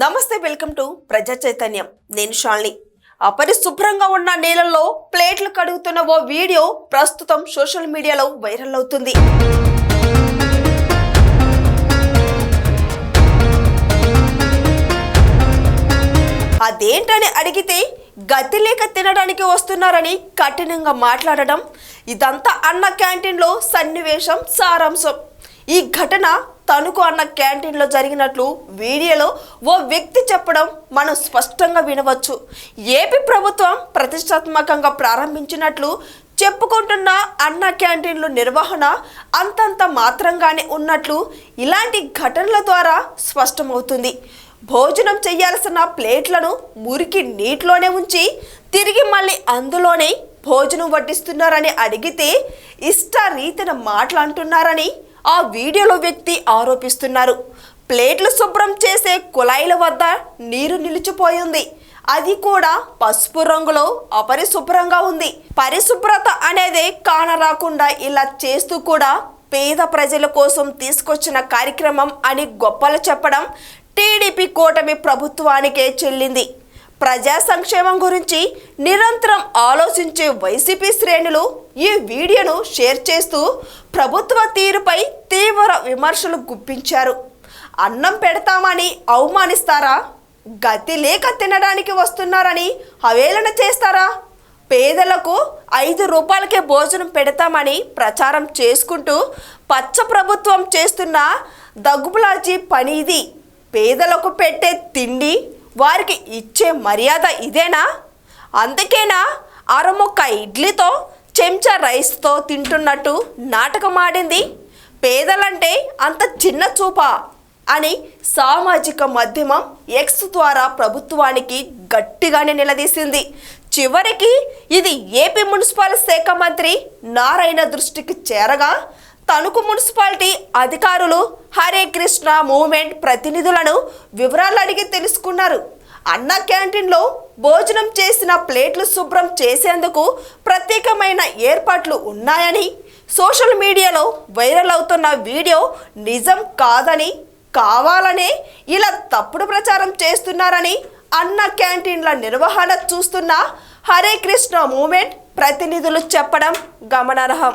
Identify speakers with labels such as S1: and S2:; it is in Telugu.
S1: నమస్తే వెల్కమ్ టు ప్రజా చైతన్యం. నేను షాల్ని. అపరిశుభ్రంగా ఉన్న నీళ్ళల్లో ప్లేట్లు కడుగుతున్న ఓ వీడియో ప్రస్తుతం సోషల్ మీడియాలో వైరల్ అవుతుంది. అదేంటని అడిగితే గతి లేక తినడానికి వస్తున్నారని కఠినంగా మాట్లాడడం ఇదంతా అన్న క్యాంటీన్లో సన్నివేశం సారాంశం. ఈ ఘటన తణుకు అన్న క్యాంటీన్లో జరిగినట్లు వీడియోలో ఓ వ్యక్తి చెప్పడం మనం స్పష్టంగా వినవచ్చు. ఏపీ ప్రభుత్వం ప్రతిష్టాత్మకంగా ప్రారంభించినట్లు చెప్పుకుంటున్న అన్న క్యాంటీన్లు నిర్వహణ అంతంత మాత్రంగానే ఉన్నట్లు ఇలాంటి ఘటనల ద్వారా స్పష్టమవుతుంది. భోజనం చేయాల్సిన ప్లేట్లను మురికి నీటిలోనే ఉంచి తిరిగి మళ్ళీ అందులోనే భోజనం వడ్డిస్తున్నారని అడిగితే ఇష్ట రీతిన మాటలంటున్నారని ఆ వీడియోలో వ్యక్తి ఆరోపిస్తున్నారు. ప్లేట్లు శుభ్రం చేసే కుళాయిల వద్ద నీరు నిలిచిపోయింది. అది కూడా పసుపు రంగులో అపరిశుభ్రంగా ఉంది. పరిశుభ్రత అనేదే కానరాకుండా ఇలా చేస్తూ కూడా పేద ప్రజల కోసం తీసుకొచ్చిన కార్యక్రమం అని గొప్పలు చెప్పడం టీడీపీ కూటమి ప్రభుత్వానికే చెల్లింది. ప్రజా సంక్షేమం గురించి నిరంతరం ఆలోచించే వైసీపీ శ్రేణులు ఈ వీడియోను షేర్ చేస్తూ ప్రభుత్వ తీరుపై తీవ్ర విమర్శలు గుప్పించారు. అన్నం పెడతామని అవమానిస్తారా? గతి లేక తినడానికి వస్తున్నారని అవేళన చేస్తారా? పేదలకు ఐదు రూపాయలకే భోజనం పెడతామని ప్రచారం చేసుకుంటూ పచ్చ ప్రభుత్వం చేస్తున్న దగ్గుబులాజీ పని ఇది. పేదలకు పెట్టే తిండి వారికి ఇచ్చే మర్యాద ఇదేనా? అందుకేనా? అరముక్క ఇడ్లీతో చెంచా రైస్తో తింటున్నట్టు నాటకమాడింది. పేదలంటే అంత చిన్న చూపా అని సామాజిక మాధ్యమం ఎక్స్ ద్వారా ప్రభుత్వానికి గట్టిగానే నిలదీసింది. చివరికి ఇది ఏపీ మున్సిపల్ శాఖ మంత్రి నారాయణ దృష్టికి చేరగా తణుకు మున్సిపాలిటీ అధికారులు హరే కృష్ణ మూవ్మెంట్ ప్రతినిధులను వివరాలు అడిగి తెలుసుకున్నారు. అన్న క్యాంటీన్లో భోజనం చేసిన ప్లేట్లు శుభ్రం చేసేందుకు ప్రత్యేకమైన ఏర్పాట్లు ఉన్నాయని సోషల్ మీడియాలో వైరల్ అవుతున్న వీడియో నిజం కాదని కావాలనే ఇలా తప్పుడు ప్రచారం చేస్తున్నారని అన్న క్యాంటీన్ల నిర్వహణ చూస్తున్న హరే కృష్ణ మూమెంట్ ప్రతినిధులు చెప్పడం గమనార్హం.